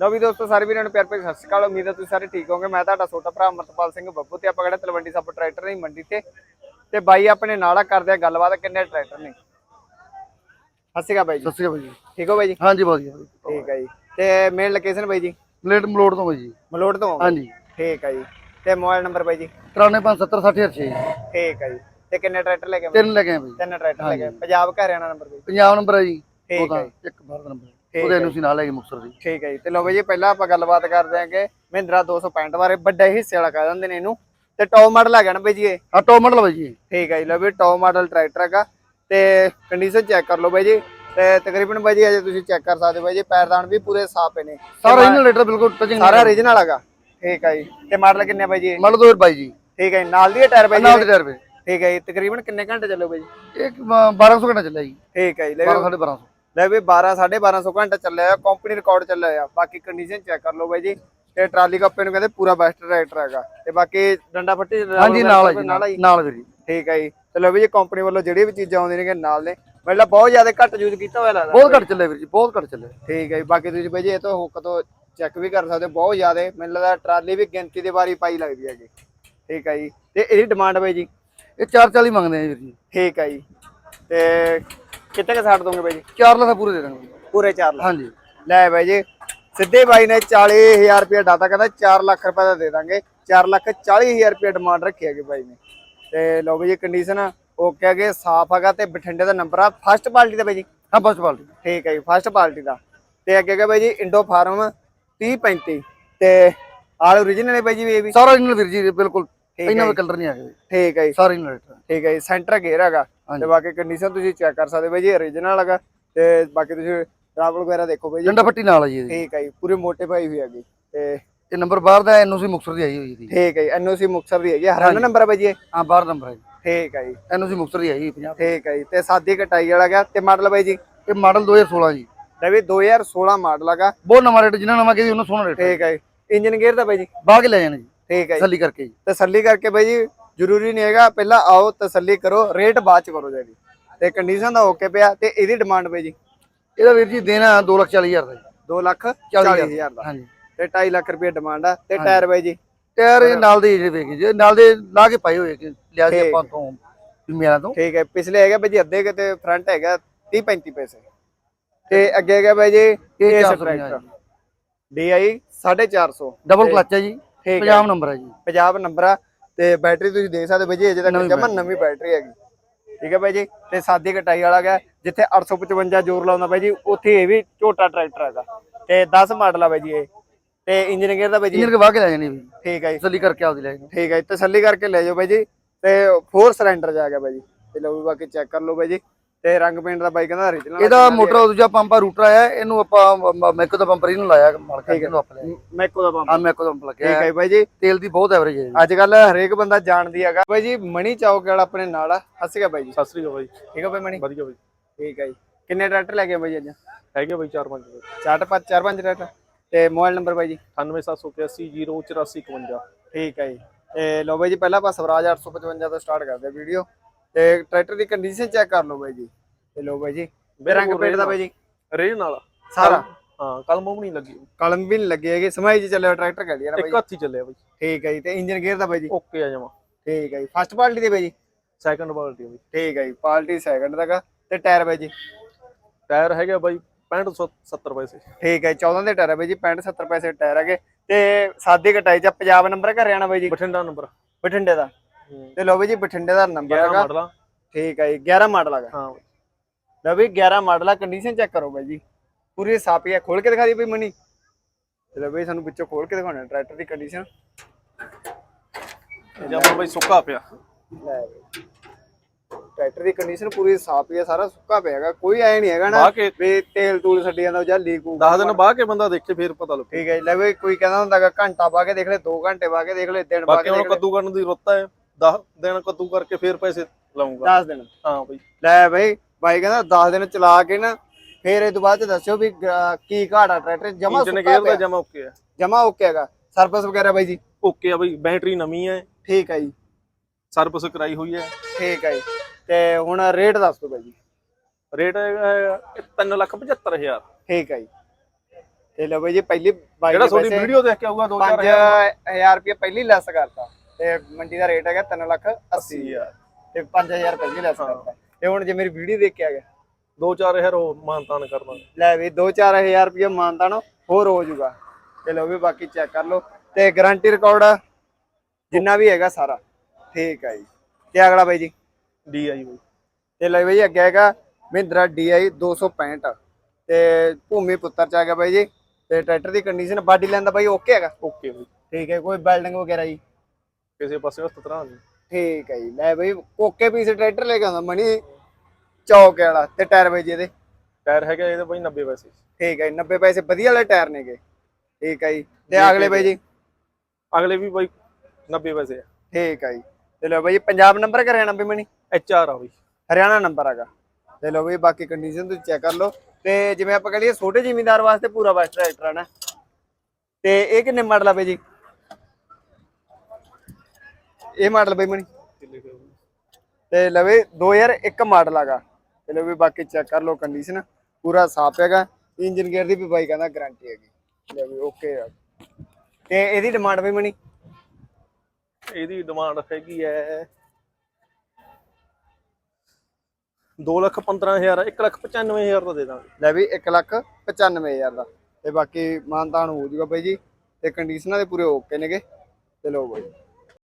ਲਓ ਵੀ ਦੋਸਤੋ ਸਾਰੇ ਵੀਰਾਂ ਨੂੰ ਪਿਆਰ ਭਰੀ ਸਤਿ ਸ਼੍ਰੀ ਅਕਾਲ। ਉਮੀਦ ਹੈ ਤੁਸੀਂ ਸਾਰੇ ਠੀਕ ਹੋਵੋਗੇ। ਮੈਂ ਤੁਹਾਡਾ ਛੋਟਾ ਭਰਾ ਅਮਰਤਪਾਲ ਸਿੰਘ ਬੱਬੂ ਤੇ ਆਪਾਂ ਕਿਹੜਾ ਤਲਵੰਡੀ ਸੱਪ ਟਰੈਕਟਰ ਨਹੀਂ ਮੰਡੀ ਤੇ। ਤੇ ਬਾਈ ਆਪਣੇ ਨਾਲ ਆ ਕਰਦੇ ਆ ਗੱਲਬਾਤ ਕਿੰਨੇ ਟਰੈਕਟਰ ਨੇ। ਸਤਿ ਸ਼੍ਰੀ ਅਕਾਲ ਬਾਈ ਜੀ। ਸਤਿ ਸ਼੍ਰੀ ਅਕਾਲ ਜੀ। ਠੀਕ ਹੋ ਬਾਈ ਜੀ? ਹਾਂਜੀ ਵਧੀਆ। ਠੀਕ ਹੈ ਜੀ। ਤੇ ਮੇਨ ਲੋਕੇਸ਼ਨ ਬਾਈ ਜੀ? ਪਲੇਟ ਮਲੋੜ ਤੋਂ ਬਾਈ ਜੀ। ਮਲੋਟ ਤੋਂ? ਹਾਂਜੀ। ਠੀਕ ਹੈ ਜੀ। ਤੇ ਮੋਬਾਈਲ ਨੰਬਰ ਬਾਈ ਜੀ? 93576006 ਠੀਕ ਹੈ ਜੀ। ਤੇ ਕਿੰਨੇ ਟਰੈਕਟਰ ਲੈ ਕੇ? ਤਿੰਨ ਲੈ ਕੇ ਬਾਈ ਤਿੰਨ ਟਰੈਕਟਰ ਲੈ ਕੇ। ਪੰਜਾਬ ਹਰਿਆਣਾ ਨੰਬਰ ਬਾਈ ਪੰਜਾਬ ਨੰਬਰ ਹੈ ਜੀ। ਠੀਕ ਹੈ ਇੱਕ ਭਾਰਤ ਨੰਬਰ। ਉਹਦੇ ਹੈ ਨੂੰ ਸੀ ਨਾਲ ਲੈ ਕੇ ਮੁਕਤਸਰ ਦੀ। ਠੀਕ ਹੈ ਜੀ। ਤੇ ਲੋ ਬਈ ਜੀ ਪਹਿਲਾਂ ਆਪਾਂ ਗੱਲਬਾਤ ਕਰਦੇ ਹਾਂ ਕਿ ਮਹਿੰਦਰਾ 265 ਬਾਰੇ ਵੱਡੇ ਹਿੱਸੇ ਵਾਲਾ ਕਹਿ ਦਿੰਦੇ ਨੇ ਇਹਨੂੰ। ਤੇ ਟੌਪ ਮਾਡਲ ਹੈਗਾ ਨਾ ਬਈ ਜੀ ਇਹ? ਆ ਟੌਪ ਮਾਡਲ ਬਾਈ ਜੀ ਠੀਕ ਹੈ ਜੀ ਲੋ ਵੀ ਟੌਪ ਮਾਡਲ ਟਰੈਕਟਰ ਹੈਗਾ। ਤੇ ਕੰਡੀਸ਼ਨ ਚੈੱਕ ਕਰ ਲਓ ਬਾਈ ਜੀ। ਤੇ ਤਕਰੀਬਨ ਬਾਈ ਜੀ ਅਜੇ ਤੁਸੀਂ ਚੈੱਕ ਕਰ ਸਕਦੇ ਹੋ ਬਾਈ ਜੀ ਪੈਰਦਾਨ ਵੀ ਪੂਰੇ ਸਾਫ਼ ਨੇ। ਸਾਰਾ ਇਹਨਾਂ ਲੈਟਰ ਬਿਲਕੁਲ ਟਚਿੰਗ ਸਾਰਾ origignal ਹੈਗਾ। ਠੀਕ ਹੈ ਜੀ। ਤੇ ਮਾਡਲ ਕਿੰਨੇ ਆ ਬਾਈ ਜੀ ਇਹ? ਮਾਡਲ 2022 ਜੀ। ਠੀਕ ਹੈ ਜੀ। ਨਾਲ ਦੀ ਟਾਇਰ ਬਾਈ ਨਾਲ ਦੇ ਟਾਇਰ ਪੇ ਠੀਕ ਹੈ ਜੀ। ਤਕਰੀਬਨ ਕਿੰਨੇ ਘੰਟੇ ਚੱਲੋ ਬਾਈ? ਜੀ ਇੱਕ 1200 ਘੰਟਾ ਚੱਲਿਆ ਜੀ। ਠੀਕ ਹੈ ਜੀ। ਲੈ 12 ਵੀ- 1250 ਲੈ ਵੀ 12 1250 ਘੰਟਾ ਚੱਲਿਆ ਆ ਕੰਪਨੀ ਰਿਕਾਰਡ ਚੱਲਿਆ ਆ। ਬਾਕੀ ਕੰਡੀਸ਼ਨ ਚੈੱਕ ਕਰ ਲਓ ਬਾਈ ਜੀ। ਤੇ ਟਰਾਲੀ ਕੱਪੇ ਨੂੰ ਕਹਿੰਦੇ ਪੂਰਾ ਬੈਸਟ ਟਰੈਕਟਰ ਹੈਗਾ। ਤੇ ਬਾਕੀ ਡੰਡਾ ਫੱਟੀ ਹਾਂਜੀ ਨਾਲ ਹੈ ਜੀ ਨਾਲ ਹੀ ਨਾਲ ਵੀਰ ਜੀ। ਠੀਕ ਹੈ ਜੀ। ਚਲੋ ਵੀ ਜੀ ਕੰਪਨੀ ਵੱਲੋਂ ਜਿਹੜੀ ਵੀ ਚੀਜ਼ਾਂ ਆਉਂਦੀਆਂ ਨੇ ਨਾਲ ਨੇ। ਮਤਲਬ ਬਹੁਤ ਜ਼ਿਆਦਾ ਘੱਟ ਯੂਜ਼ ਕੀਤਾ ਹੋਇਆ ਲੱਗਦਾ। ਬਹੁਤ ਘੱਟ ਚੱਲਿਆ ਵੀਰ ਜੀ ਬਹੁਤ ਘੱਟ ਚੱਲਿਆ। ਠੀਕ ਹੈ ਜੀ। ਬਾਕੀ ਤੁਸੀਂ ਬਾਈ ਜੀ ਇਹ ਤੋਂ ਹੁੱਕ ਤੋਂ ਚੈੱਕ ਵੀ ਕਰ ਸਕਦੇ ਹੋ ਬਹੁਤ ਜ਼ਿਆਦਾ। ਮੈਨੂੰ ਲੱਗਦਾ ਟਰਾਲੀ ਵੀ ਗਿਣਤੀ ਦੇ ਵਾਰੀ ਪਾਈ ਲੱਗਦੀ ਹੈਗੀ। ਠੀਕ ਹੈ ਜੀ। ਤੇ ਇਹਦੀ ਡਿਮਾਂਡ ਬਾਈ ਜੀ? ਇਹ 440 ਮੰਗਦੇ ਆ ਵੀਰ ਜੀ। ਠੀਕ ਹੈ ਜੀ। ਤੇ ਕਿੱਥੇ ਕ ਛੱਡ ਦੋਗੇ ਬਾਈ ਜੀ? 4 ਲੱਖ ਪੂਰੇ ਦੇ ਦਾਂਗੇ ਪੂਰੇ 4 ਲੱਖ। ਹਾਂਜੀ। ਲੈ ਬਾਈ ਜੀ ਸਿੱਧੇ ਬਾਈ ਨੇ 40000 ਰੁਪਏ ਡਾਟਾ ਕਹਿੰਦਾ 4 ਲੱਖ ਰੁਪਏ ਦਾ ਦੇ ਦਾਂਗੇ। 4 ਲੱਖ 40000 ਰੁਪਏ ਡਿਮਾਂਡ ਰੱਖੀ ਹੈਗੀ ਬਾਈ ਨੇ। ਤੇ ਲਓ ਬਈ ਜੀ ਕੰਡੀਸ਼ਨ ਓਕੇ ਹੈਗੇ ਸਾਫ਼ ਹੈਗਾ ਤੇ ਬਠਿੰਡੇ ਦਾ ਨੰਬਰ ਆ ਫਸਟ ਪਾਰਟੀ ਦਾ ਬਾਈ ਜੀ। ਹਾਂ ਬਸ ਪਾਲਟੀ ਠੀਕ ਹੈ ਜੀ ਫਸਟ ਪਾਰਟੀ ਦਾ। ਤੇ ਅੱਗੇ ਹੈਗਾ ਬਾਈ ਜੀ ਇੰਡੋ ਫਾਰਮ 3035 ਤੇ ਆਲ origignal ਹੈ ਬਾਈ ਜੀ ਇਹ ਵੀ? ਸਾਰਾ ਇਹਨਾਂ ਵੀਰ ਜੀ ਬਿਲਕੁਲ। ਇਹਨਾਂ। ਦਾ ਕਲਰ ਨਹੀਂ ਆ ਗਿਆ ਠੀਕ ਹੈ ਜੀ। ਸਾਰਾ ਲੈਟਰ ਠੀਕ ਹੈ ਜੀ ਸੈਂਟਰ ਗੇਅਰ ਹੈਗਾ। ਤੇ ਬਾਕੀ ਕੰਡੀਸ਼ਨ ਤੁਸੀਂ ਚੈੱਕ ਕਰ ਸਕਦੇ ਹੋ ਬਾਈ ਜੀ origignal ਹੈਗਾ। ਤੇ ਬਾਕੀ ਤੁਸੀਂ ਟਰਾਵਲ ਵਗੈਰਾ ਦੇਖੋ ਬਾਈ ਜੀ। ਡੰਡਾ ਫੱਟੀ ਨਾਲ ਆ ਜੀ। ਠੀਕ ਹੈ ਜੀ ਪੂਰੀ ਮੋਟੇ ਪਾਈ ਹੋਈ ਹੈਗੀ। ਤੇ ਇਹ ਨੰਬਰ ਬਾਹਰ ਦਾ ਐਨਓਸੀ ਮੁਕਤਸਰ ਦੀ ਆਈ ਹੋਈ ਜੀ ਠੀਕ ਹੈ ਜੀ ਐਨਓਸੀ ਮੁਕਤਸਰ ਦੀ ਹੈਗੀ ਹਰਿਆਣਾ ਨੰਬਰ ਹੈ ਬਾਈ ਜੀ? ਹਾਂ ਬਾਹਰ ਨੰਬਰ ਹੈ ਜੀ। ਠੀਕ ਹੈ ਜੀ। ਐਨਓਸੀ ਮੁਕਤਸਰ ਦੀ ਆਈ ਹੋਈ ਪੰਜਾਬ ਠੀਕ ਹੈ ਜੀ ਤੇ ਸਾਦੀ ਕਟਾਈ ਵਾਲਾ ਗਿਆ ਤੇ ਮਾਡਲ ਬਾਈ ਜੀ? ਇਹ ਮਾਡਲ 2016 ਜੀ। ਲੈ ਵੀ 2016 ਮਾਡਲ ਹੈਗਾ। ਬਹੁਤ ਨਵਾਂ ਰੇਟ ਜਿੰਨਾ ਨਵਾਂ ਕਿਹਾ ਉਹਨਾਂ ਸੋਹਣਾ ਰੇਟ ਠੀਕ ਹੈ ਜੀ ਇੰਜਨ ਗੇਅਰ ਦਾ ਬਾਈ ਜੀ? ਬਾਹ ਕੇ ਲੈ ਜਾਣਾ ਜੀ। ਠੀਕ ਹੈ ਜੀ। ਤਸੱਲੀ ਕਰਕੇ ਜੀ। ਤਸੱਲੀ ਕਰਕੇ ਬਾਈ ਜੀ ਜ਼ਰੂਰੀ ਨਹੀਂ ਹੈਗਾ ਪਹਿਲਾਂ ਆਓ ਤਸੱਲੀ ਕਰੋ ਰੇਟ ਬਾਅਦ ਚ ਕਰੋ ਜੀ ਤੇ ਕੰਡੀਸ਼ਨ ਦਾ ਓਕੇ ਪਿਆ ਤੇ ਇਹਦੀ ਡਿਮਾਂਡ ਬਾਈ ਜੀ। ਇਹਦਾ ਵੀਰ ਜੀ ਦੇਣਾ 2,40,000 ਦਾ ਜੀ। 2 ਲੱਖ 40,000 40000 ਦਾ। ਹਾਂਜੀ। ਤੇ 2.5 ਲੱਖ ਰੁਪਏ ਡਿਮਾਂਡ ਆ ਤੇ ਟਾਇਰ ਬਾਈ ਜੀ। ਟਾਇਰ ਇਹ ਨਾਲ ਦੇ ਜਿਹੜੇ ਵੇਖੀ ਜੀ ਨਾਲ ਦੇ ਲਾ ਕੇ ਪਾਏ ਹੋਏ ਕਿ ਲਿਆ ਜੀ ਆਪਾਂ ਤੋਂ ਮੇਰਾ ਤੋਂ। ਠੀਕ ਹੈ ਪਿਛਲੇ ਹੈਗਾ ਬਾਈ ਜੀ ਅੱਧੇ ਕਿ ਤੇ ਫਰੰਟ ਹੈਗਾ 30 35 ਪੈਸੇ। ਤੇ ਅੱਗੇ ਹੈਗਾ ਬਾਈ ਜੀ ਇਹ ਇਹ 450 ਟਰੈਕਟਰ DI 450 ਡਬਲ ਕਲਚ ਹੈ ਜੀ ਪੰਜਾਬ ਨੰਬਰ ਹੈ ਜੀ। ਪੰਜਾਬ ਨੰਬਰ ਆ। ਤੇ ਬੈਟਰੀ ਤੁਸੀਂ ਦੇਖ ਸਕਦੇ ਬਾਈ ਜੀ ਅਜੇ ਤੱਕ ਜਮਨ ਨਵੀਂ ਬੈਟਰੀ ਹੈਗੀ। ਠੀਕ ਹੈ ਬਾਈ ਜੀ ਤੇ ਸਾਦੀ ਕਟਾਈ ਵਾਲਾ ਗਿਆ ਜਿੱਥੇ 855 ਜ਼ੋਰ ਲਾਉਂਦਾ ਬਾਈ ਜੀ ਉੱਥੇ ਇਹ ਵੀ ਝੋਟਾ ਟਰੈਕਟਰ ਹੈਗਾ। ਤੇ 10 ਮਾਡਲ ਆ ਬਾਈ ਜੀ ਇਹ। ਤੇ ਇੰਜਨ ਗੇਅਰ ਦਾ ਬਾਈ ਜੀ ਇੰਜਨ ਕੇ ਬਾਹ ਕੇ ਲੈ ਜਾਣੀ ਠੀਕ ਹੈ ਜੀ। ਤਸੱਲੀ ਕਰਕੇ ਆਪਦੀ ਲੈ ਜਾਣੀ ਠੀਕ ਹੈ ਜੀ ਤਸੱਲੀ ਕਰਕੇ ਲੈ ਜਾਓ ਬਾਈ ਜੀ। ਤੇ 4 ਸਿਲੰਡਰ ਜਾ ਗਿਆ ਬਾਈ ਜੀ। ਤੇ ਲਓ ਵੀ ਬਾਕੀ ਚੈੱਕ ਕਰ ਲਓ ਬਾਈ ਜੀ। ਤੇ ਰੰਗ ਪੇਂਟ ਦਾ ਬਾਈ ਕਹਿੰਦਾ origignal ਇਹਦਾ ਮੋਟਰ ਦੂਜਾ ਪੰਪ ਆ ਰੂਟਰ ਆਇਆ ਇਹਨੂੰ ਆਪਾਂ ਮੈਕੋ ਦਾ ਪੰਪ ਇਹਨੂੰ ਲਾਇਆ ਮਾਲਕਾਂ ਨੇ ਇਹਨੂੰ ਆਪਾਂ ਲਿਆ ਮੈਕੋ ਦਾ ਪੰਪ। ਆ ਮੈਕੋ ਦਾ ਪੰਪ ਲੱਗਿਆ। ਠੀਕ ਹੈ ਬਾਈ ਜੀ। ਤੇਲ ਦੀ ਬਹੁਤ ਐਵਰੇਜ ਹੈ ਅੱਜ ਕੱਲ ਹਰੇਕ ਬੰਦਾ ਜਾਣਦੀ ਹੈਗਾ। ਬਾਈ ਜੀ ਮਣੀ ਚੌਕ ਵਾਲਾ ਆਪਣੇ ਨਾਲ ਆ। ਹੱਸ ਗਿਆ ਬਾਈ ਜੀ। ਸਤਿ ਸ੍ਰੀ ਅਕਾਲ ਬਾਈ। ਠੀਕ ਹੈ ਬਾਈ ਮਣੀ? ਵਧੀਆ ਬਾਈ। ਠੀਕ ਹੈ ਜੀ। ਕਿੰਨੇ ਟਰੈਕਟਰ ਲੈ ਕੇ ਆਏ ਬਾਈ ਅੱਜ? ਹੈਗੇ ਬਾਈ 4-5 ਬਾਈ। ਚਾਰ ਪੰਜ ਚਾਰ ਪੰਜ ਟਰੈਕਟਰ। ਤੇ ਮੋਬਾਈਲ ਨੰਬਰ ਬਾਈ ਜੀ? 9781 ਠੀਕ ਹੈ ਜੀ। ਤੇ ਲਓ ਬਾਈ ਜੀ ਪਹਿਲਾਂ ਆਪਾਂ ਸਵਰਾਜ 855 ਤੋਂ ਸਟਾਰਟ ਕਰਦੇ ਵੀਡੀਓ ਤੇ ਟਰੈਕਟਰ ਦੀ ਕੰਡੀਸ਼ਨ ਚੈੱਕ ਕਰ ਲਓ ਬਾਈ ਜੀ। ਤੇ ਲਓ ਬਾਈ ਜੀ ਰੰਗ ਪੇਂਟ ਦਾ ਬਾਈ ਜੀ। ਰੇਜ ਨਾਲ। ਸਾਰਾ? ਹਾਂ ਕਲਮ ਵੀ ਨਹੀਂ ਲੱਗੀ ਕਲਮ ਵੀ ਨਹੀਂ ਲੱਗੀ ਹੈਗੀ। ਸਮਾਈ ਜੀ ਚੱਲਿਆ ਟਰੈਕਟਰ ਕਹਿ ਲਿਆ ਬਾਈ ਇੱਕ ਹੱਥ ਚੱਲਿਆ ਬਾਈ। ਠੀਕ ਹੈ ਜੀ ਤੇ ਇੰਜਨ ਗੇਅਰ ਦਾ ਬਾਈ ਜੀ। ਓਕੇ ਆ ਜਾਵਾਂ ਠੀਕ ਹੈ ਜੀ ਫਸਟ ਪਾਰਟੀ ਦੇ ਬਾਈ ਜੀ। ਸੈਕੰਡ ਬਾਲਟੀ ਬਾਈ। ਠੀਕ ਹੈ ਜੀ ਪਾਰਟੀ ਸੈਕੰਡ ਦਾਗਾ ਤੇ ਟਾਇਰ ਬਾਈ ਜੀ। ਟਾਇਰ ਹੈਗਾ ਬਾਈ 65 70 ਪੈਸੇ। ਠੀਕ ਹੈ 14 ਦੇ ਟਾਇਰ ਹੈ ਬਾਈ ਜੀ 65 70 ਪੈਸੇ ਟਾਇਰ ਹੈਗੇ। ਤੇ ਸਾਦੀ ਕਟਾਈ ਚ ਪੰਜਾਬ ਨੰਬਰ ਘਰ ਆਣਾ ਬਾਈ ਜੀ। ਬਠਿੰਡਾ ਨੰਬਰ। ਬਠਿੰਡੇ ਦਾ। ਤੇ ਲਓ ਬਾਈ ਜੀ ਬਠਿੰਡੇ ਦਾ ਨੰਬਰ 11 ਹੈਗਾ। ਮਾਡਲ। ਠੀਕ ਹੈ ਜੀ 11 ਮਾਡਲ ਹੈਗਾ ਹਾਂ। ਲਓ ਵੀ 11 ਮਾਡਲ ਆ ਕੰਡੀਸ਼ਨ ਚੈੱਕ ਕਰੋ ਬਾਈ ਜੀ। ਪੂਰੀ ਸਾਪੀ ਹੈ ਖੋਲ ਕੇ ਦਿਖਾ ਦੀ ਬਈ ਮਨੀ। ਚਲੋ ਬਈ ਸਾਨੂੰ ਵਿੱਚੋਂ ਖੋਲ ਕੇ ਦਿਖਾਉਣਾ ਟਰੈਕਟਰ ਦੀ ਕੰਡੀਸ਼ਨ ਜਮਾ ਬਾਈ ਸੁੱਕਾ ਪਿਆ। ਲੈ ਬਈ। ਟਰੈਕਟਰ ਦੀ ਕੰਡੀਸ਼ਨ ਪੂਰੀ ਸਾਪੀ ਹੈ ਸਾਰਾ ਸੁੱਕਾ ਪਿਆ ਹੈਗਾ। ਕੋਈ ਐ ਨਹੀਂ ਹੈਗਾ ਨਾ ਵੀ ਤੇਲ ਤੂਲ ਛੱਡੀ ਜਾਂਦਾ ਜਾਂ ਲੀਕ 10 ਦਿਨ ਬਾਅਦ ਕੇ ਬੰਦਾ ਦੇਖੇ ਫੇਰ ਪਤਾ ਲੱਗੂ। ਠੀਕ ਹੈ ਜੀ, ਲੈ ਕੋਈ ਕਹਿੰਦਾ ਹੁੰਦਾਗਾ ਘੰਟਾ ਪਾ ਕੇ ਦੇਖ ਲੈ 2 ਘੰਟੇ ਪਾ ਕੇ ਦੇਖ ਲੈ ਦਿਨ ਬਾਕੀ ਕੇ ਹੁਣ ਦੇਖ ਲੈ। ਕੱਦੂ ਕਰਨ ਦੀ ਰੁੱਤ ਹੈ। 10 ਦਿਨ ਕੱਦੂ ਕਰਕੇ ਫੇਰ ਪੈਸੇ ਲਾਉਂਗਾ। 10 ਦਿਨ। ਹਾਂ ਬਾਈ। ਲੈ ਬਈ ਬਾਈ ਕਹਿੰਦਾ 10 ਦਿਨ ਚਲਾ ਕੇ ਨਾ ਫੇਰ ਇਹ ਤੋਂ ਬਾਅਦ ਦੱਸਿਓ ਵੀ ਕੀ ਘਾੜਾ ਟਰੈਕਟਰ ਜਮਾ ਇੰਜਨ ਗੇਅਰ ਦਾ ਜਮਾ ਓਕੇ ਆ। ਜਮਾ ਓਕੇ ਹੈਗਾ। ਸਰਵਿਸ ਵਗੈਰਾ ਬਾਈ ਜੀ? ਓਕੇ ਆ ਬਾਈ ਬੈਟਰੀ ਨਵੀਂ ਹੈ ਠੀਕ ਹੈ ਜੀ। ਸਰਵਿਸ ਕਰਾਈ ਹੋਈ ਹੈ ਠੀਕ ਹੈ ਜੀ। ਤੇ ਹੁਣ ਰੇਟ ਦੱਸ ਦਿਓ ਬਾਈ ਜੀ। ਰੇਟ ਹੈਗਾ 375000 ਠੀਕ ਹੈ ਜੀ। ਤੇ ਲਓ ਬਾਈ ਜੀ ਪਹਿਲੀ ਬਾਈ ਜਿਹੜਾ ਨੇ ਤੁਹਾਡੀ ਵੈਸੇ ਵੀਡੀਓ ਦੇਖ ਕੇ ਆਊਗਾ 2000 5000 ਰੁਪਏ ਪਹਿਲੀ ਲੈਸ ਕਰਤਾ। ਤੇ ਮੰਡੀ ਦਾ ਰੇਟ ਹੈਗਾ 3 ਲੱਖ 80 ਹਜ਼ਾਰ। ਤੇ 5000 ਪਹਿਲੀ ਲੈਸ ਕਰਤਾ ਤੇ ਹੁਣ ਜੇ ਮੇਰੀ ਵੀਡੀਓ ਦੇਖ ਕੇ ਆ ਗਿਆ 2-4000 ਹੋਰ ਮਾਨਤਾਨ ਕਰਨਾ। ਲੈ ਵੀ 2-4000 ਰੁਪਏ ਮਾਨਤਾ ਨੂੰ ਹੋਰ ਹੋ ਜਾਊਗਾ। ਤੇ ਵੀ ਬਾਕੀ ਚੈੱਕ ਕਰ ਲਓ। ਤੇ ਗਾਰੰਟੀ ਰਿਕਾਰਡ ਜਿੰਨਾ ਵੀ ਹੈਗਾ ਸਾਰਾ। ਠੀਕ ਹੈ ਜੀ। ਤੇ ਅਗਲਾ ਬਾਈ ਜੀ? ਡੀਆਈ ਬਾਈ। ਤੇ ਲੈ ਬਾਈ ਅੱਗੇ ਹੈਗਾ ਮਹਿੰਦਰਾ DI 265 ਤੇ ਭੂਮੀ ਪੁੱਤਰ ਚ ਆ ਗਿਆ ਬਾਈ ਜੀ। ਤੇ ਟਰੈਕਟਰ ਦੀ ਕੰਡੀਸ਼ਨ ਬਾਡੀ ਲੈਂਦਾ ਬਾਈ ਓਕੇ ਹੈਗਾ? ਓਕੇ ਬਾਈ। ਠੀਕ ਹੈ ਕੋਈ ਬਿਲਡਿੰਗ ਵਗੈਰਾ ਜੀ? ਕਿਸੇ ਪਾਸੇ ਹੱਥ ਤਰਾ ਨਹੀਂ ਠੀਕ ਹੈ ਜੀ ਲੈ ਬਈ ਓਕੇ ਪੀਸ ਟਰੈਕਟਰ ਲੈ ਕੇ ਆਉਂਦਾ ਮਣੀ ਚੌਕ ਵਾਲਾ ਤੇ ਟਾਇਰ ਬਾਈ ਜੀ ਇਹਦੇ ਟਾਇਰ ਹੈਗਾ ਇਹਦੇ ਬਾਈ 90 ਪੈਸੇ। ਠੀਕ ਹੈ ਜੀ, 90 ਪੈਸੇ ਵਧੀਆ ਵਾਲੇ ਟਾਇਰ ਨੇਗੇ। ਠੀਕ ਹੈ ਜੀ ਤੇ ਅਗਲੇ ਬਾਈ ਜੀ? ਅਗਲੇ ਵੀ ਬਾਈ 90 ਪੈਸੇ ਆ। ਠੀਕ ਹੈ ਜੀ ਤੇ ਲਓ ਬਾਈ ਪੰਜਾਬ ਨੰਬਰ ਕਿ ਹਰਿਆਣਾ ਬਈ ਮਣੀ ਐਚ ਆਰ ਆ ਬਾਈ। ਹਰਿਆਣਾ ਨੰਬਰ ਹੈਗਾ। ਤੇ ਲਓ ਬਈ ਬਾਕੀ ਕੰਡੀਸ਼ਨ ਤੁਸੀਂ ਚੈੱਕ ਕਰ ਲਓ। ਤੇ ਜਿਵੇਂ ਆਪਾਂ ਕਹ ਲਈਏ ਛੋਟੇ ਜ਼ਿਮੀਂਦਾਰ ਵਾਸਤੇ ਪੂਰਾ ਬੈਸਟ ਟਰੈਕਟਰ ਹੈ ਨਾ। ਤੇ ਇਹ ਕਿੰਨੇ ਮਾਡਲ ਆ ਬਈ ਜੀ? ਇਹ ਮਾਡਲ ਬਈ ਮਣੀ। ਤੇ ਲਵੇ 2001 ਮਾਡਲ ਹੈਗਾ ਤੇ ਲਵੇ ਬਾਕੀ ਚੈੱਕ ਕਰ ਲਓ ਕੰਡੀਸ਼ਨ ਪੂਰਾ ਸਾਫ਼ ਹੈਗਾ। ਇੰਜਨ ਗੇਅਰ ਦੀ ਵੀ ਬਾਈ ਕਹਿੰਦਾ ਗਾਰੰਟੀ ਹੈਗੀ। ਲੈ ਵੀ ਓਕੇ ਆ। ਤੇ ਇਹਦੀ ਡਿਮਾਂਡ ਬਈ ਮਣੀ? ਇਹਦੀ ਡਿਮਾਂਡ ਹੈਗੀ ਹੈ 2 ਲੱਖ 15000 1 ਲੱਖ 95000 ਦਾ ਦੇ ਦਾਂਗੇ। ਲੈ ਵੀ 1 ਲੱਖ 95000 ਦਾ। ਤੇ ਬਾਕੀ ਮਾਨਤਾਨ ਹੋ ਜੂਗਾ ਬਾਈ ਜੀ। ਤੇ ਕੰਡੀਸ਼ਨਾਂ ਦੇ ਪੂਰੇ ਓਕੇ ਨੇਗੇ। ਤੇ ਲਓ ਬਾਈ।